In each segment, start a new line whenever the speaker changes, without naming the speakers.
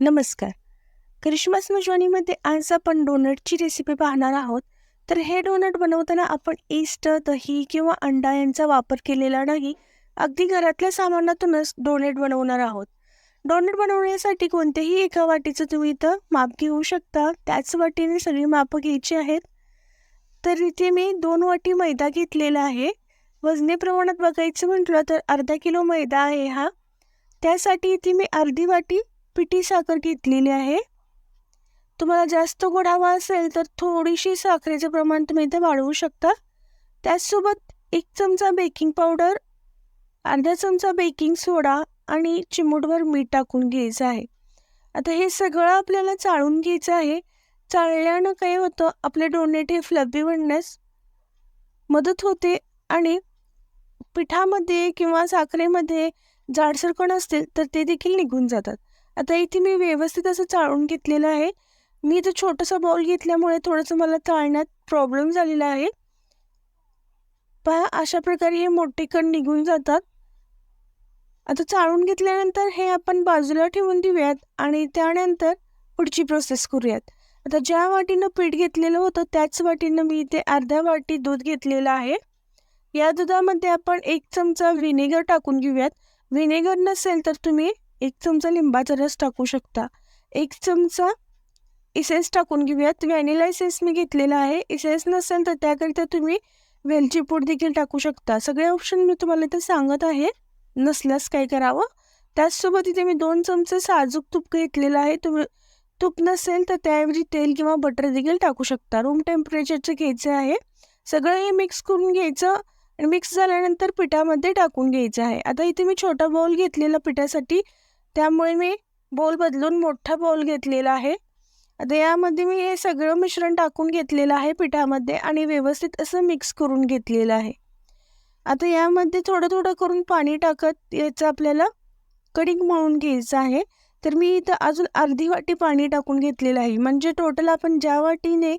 नमस्कार. क्रिसमस मजवानीमध्ये आज आपण डोनटची रेसिपी पाहणार आहोत. तर हे डोनट बनवताना आपण ईस्ट दही किंवा अंडा यांचा वापर केलेला नाही अगदी घरातल्या सामानातूनच डोनेट बनवणार आहोत. डोनट बनवण्यासाठी कोणत्याही एका वाटीचं तुम्ही इथं माप घेऊ शकता. त्याच वाटीने सगळी मापं घ्यायची आहेत. तर इथे मी दोन वाटी मैदा घेतलेला आहे. वजने प्रमाणात बघायचं म्हटलं तर अर्धा किलो मैदा आहे हा. त्यासाठी इथे मी अर्धी वाटी पिठी साखर घेतलेली आहे. तुम्हाला जास्त गोड हवा असेल तर थोडीशी साखरेचं प्रमाण तुम्ही इथे वाढवू शकता. त्याचसोबत एक चमचा बेकिंग पावडर अर्धा चमचा बेकिंग सोडा आणि चिमूटभर मीठ टाकून घ्यायचं आहे. आता हे सगळं आपल्याला चाळून घ्यायचं आहे. चाळल्यानं काय होतं? आपले डोनेट हे फ्लबी बनण्यास मदत होते आणि पिठामध्ये किंवा साखरेमध्ये जाडसरकण असतील तर ते देखील निघून जातात. आता इथे मी व्यवस्थित असं चाळून घेतलेलं आहे. मी इथं छोटंसं बॉल घेतल्यामुळे थोडंसं मला चाळण्यात प्रॉब्लेम झालेला आहे. पहा अशा प्रकारे हे मोठे कण निघून जातात. आता चाळून घेतल्यानंतर हे आपण बाजूला ठेवून देऊयात आणि त्यानंतर पुढची प्रोसेस करूयात. आता ज्या वाटीनं पीठ घेतलेलं होतं त्याच वाटीनं मी इथे अर्ध्या वाटी दूध घेतलेलं आहे. या दुधामध्ये आपण एक चमचा व्हिनेगर टाकून घेऊयात. व्हिनेगर नसेल तर तुम्ही एक चमचा लिंबाचा रस टाकू शकता. एक चमचा इसेस टाकून घेऊयात. व्हॅनिला इसेस मी घेतलेला आहे. इसेस नसेल तर त्याकरिता तुम्ही वेलची पूड देखील टाकू शकता. सगळे ऑप्शन मी तुम्हाला इथे सांगत आहे. नसल्यास काय करावं? त्याचसोबत इथे मी दोन चमचे साजूक तूप घेतलेलं आहे. तुम्ही तूप नसेल तर त्याऐवजी तेल किंवा बटर देखील टाकू शकता. रूम टेम्परेचरचं घ्यायचं आहे. सगळं हे मिक्स करून घ्यायचं आणि मिक्स झाल्यानंतर पिठामध्ये टाकून घ्यायचं आहे. आता इथे मी छोटा बाउल घेतलेला पिठासाठी त्यामुळे मी बोल बदलून मोठा बोल घेतलेला आहे. आता यामध्ये मी हे सगळं मिश्रण टाकून घेतलेलं आहे पिठामध्ये आणि व्यवस्थित असं मिक्स करून घेतलेलं आहे. आता यामध्ये थोडं थोडं करून पाणी टाकत याचं आपल्याला कडिंग मळून घ्यायचं आहे. तर मी इथं अजून अर्धी वाटी पाणी टाकून घेतलेलं आहे. म्हणजे टोटल आपण ज्या वाटीने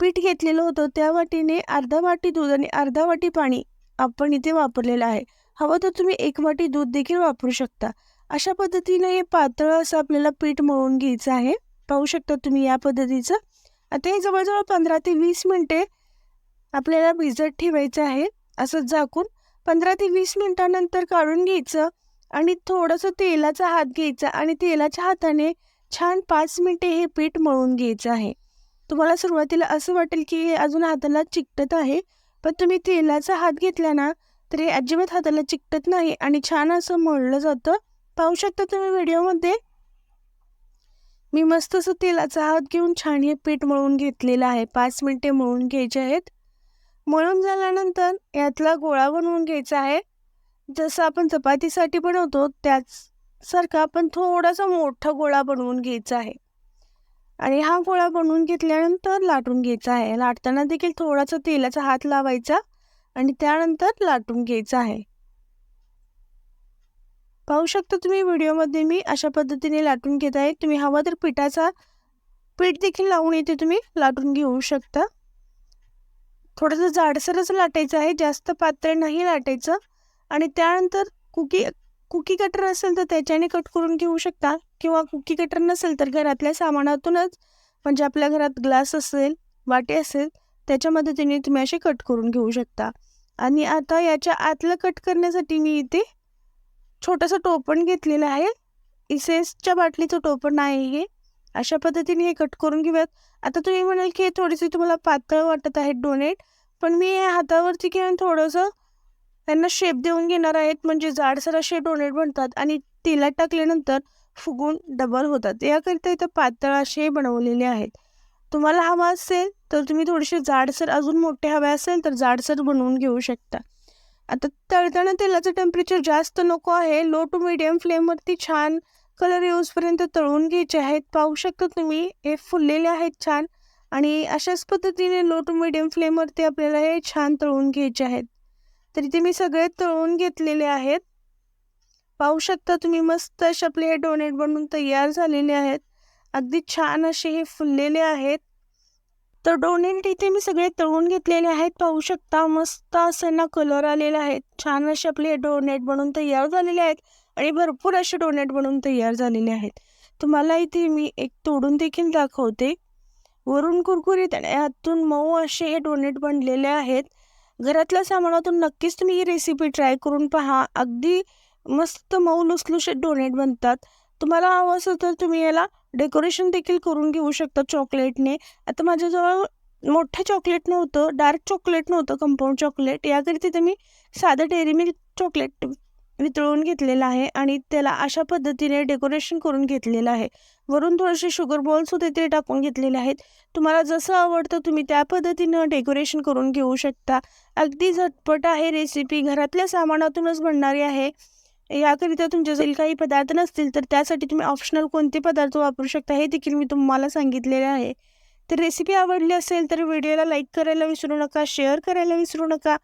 पीठ घेतलेलं होतं त्या वाटीने अर्धा वाटी दूध आणि अर्धा वाटी पाणी आपण इथे वापरलेलं आहे. हवं तर तुम्ही एक वाटी दूध देखील वापरू शकता. अशा पद्धतीने हे पातळ असं आपल्याला पीठ मळून घ्यायचं आहे. पाहू शकता तुम्ही या पद्धतीचं. आता हे जवळजवळ पंधरा ते वीस मिनटे आपल्याला भिजत ठेवायचं आहे. असं झाकून पंधरा ते वीस मिनटानंतर काढून घ्यायचं आणि थोडंसं तेलाचा हात घ्यायचा आणि तेलाच्या हाताने छान पाच मिनटे हे पीठ मळून घ्यायचं आहे. तुम्हाला सुरुवातीला असं वाटेल की हे अजून हाताला चिकटत आहे पण तुम्ही तेलाचा हात घेतला ना तर हे अजिबात हाताला चिकटत नाही आणि छान असं मळलं जातं. पाहू शकता तुम्ही व्हिडिओमध्ये? मी मस्त असं तेलाचा हात घेऊन छान हे पीठ मळून घेतलेलं आहे. पाच मिनटे मळून घ्यायचे आहेत. मळून झाल्यानंतर यातला गोळा बनवून घ्यायचा आहे. जसं आपण चपातीसाठी बनवतो त्याचसारखा आपण थोडासा मोठा गोळा बनवून घ्यायचा आहे. आणि हा गोळा बनवून घेतल्यानंतर लाटून घ्यायचा आहे. लाटताना देखील थोडासा तेलाचा हात लावायचा आणि त्यानंतर लाटून घ्यायचा आहे. पाहू शकता तुम्ही व्हिडिओमध्ये मी अशा पद्धतीने लाटून घेत आहे. तुम्ही हवा तर पिठाचा पीठ देखील लावून इथे तुम्ही लाटून घेऊ शकता. थोडंसं जाडसरच लाटायचं आहे जास्त पातळ नाही लाटायचं. आणि त्यानंतर कुकी कुकी कटर असेल तर त्याच्याने कट करून घेऊ शकता. किंवा कुकी कटर नसेल तर घरातल्या सामानातूनच म्हणजे आपल्या घरात ग्लास असेल वाटे असेल त्याच्या मदतीने तुम्ही असे कट करून घेऊ शकता. आणि आता याच्या आतलं कट करण्यासाठी मी इथे छोटंसं टोपण घेतलेलं आहे. इसेसच्या बाटलीचं टोपण आहे हे अशा पद्धतीने हे कट करून घेऊयात. आता तुम्ही म्हणाल की हे थोडीशी तुम्हाला पातळ वाटत आहेत डोनेट पण मी हे हातावरती घेऊन थोडंसं त्यांना शेप देऊन घेणार आहेत. म्हणजे जाडसर असे डोनेट बनतात आणि तेलात टाकल्यानंतर फुगून डबल होतात. याकरिता इथं पातळ असे बनवलेले आहेत. तुम्हाला हवा असेल तर तुम्ही थोडेसे जाडसर अजून मोठे हवे असेल तर जाडसर बनवून घेऊ शकता. आता तळताना तेलाचं टेम्परेचर जास्त नको आहे. लो टू मिडियम फ्लेमवरती छान कलर येऊसपर्यंत तळून घ्यायचे आहेत. पाहू शकता तुम्ही हे फुललेले आहेत छान. आणि अशाच पद्धतीने लो टू मिडियम फ्लेमवरती आपल्याला हे छान तळून घ्यायचे आहेत. तर इथे मी सगळे तळून घेतलेले आहेत. पाहू शकता तुम्ही मस्त असे आपले हे डोनेट बनवून तयार झालेले आहेत. अगदी छान असे हे फुललेले आहेत. तर डोनेट इथे मी सगळे तळून घेतलेले आहेत. पाहू शकता मस्त असे ना कलर आलेले आहेत. छान असे आपले डोनेट बनवून तयार झालेले आहेत आणि भरपूर असे डोनेट बनवून तयार झालेले आहेत. तुम्हाला इथे मी एक तोडून देखील दाखवते. वरून कुरकुरीत आणि आतून मऊ असे हे डोनेट बनलेले आहेत. घरातल्या सामानातून नक्कीच तुम्ही ही रेसिपी ट्राय करून पहा. अगदी मस्त मऊ लुसलुशीत डोनेट बनतात. तुम्हाला हवं असेल तर तुम्ही याला डेकोरेशन देखील करून घेऊ शकता चॉकलेटने. आता माझ्याजवळ मोठं चॉकलेट नव्हतं डार्क चॉकलेट नव्हतं कंपाऊंड चॉकलेट. याकरिता तिथे मी साधं डेअरी मिल्क चॉकलेट वितळून घेतलेलं आहे आणि त्याला अशा पद्धतीने डेकोरेशन करून घेतलेलं आहे. वरून थोडेसे शुगर बॉल्ससुद्धा ते टाकून घेतलेले आहेत. तुम्हाला जसं आवडतं तुम्ही त्या पद्धतीनं डेकोरेशन करून घेऊ शकता. अगदी झटपट आहे रेसिपी. घरातल्या सामानातूनच बनणारी आहे. याकरिता तुमच्या जर काही पदार्थ नसतील तर त्यासाठी तुम्ही ऑप्शनल कोणते पदार्थ वापरू शकता हे देखील मी तुम्हाला सांगितलेले आहे. तर रेसिपी आवडली असेल तर व्हिडिओला लाईक करायला विसरू नका शेअर करायला विसरू नका.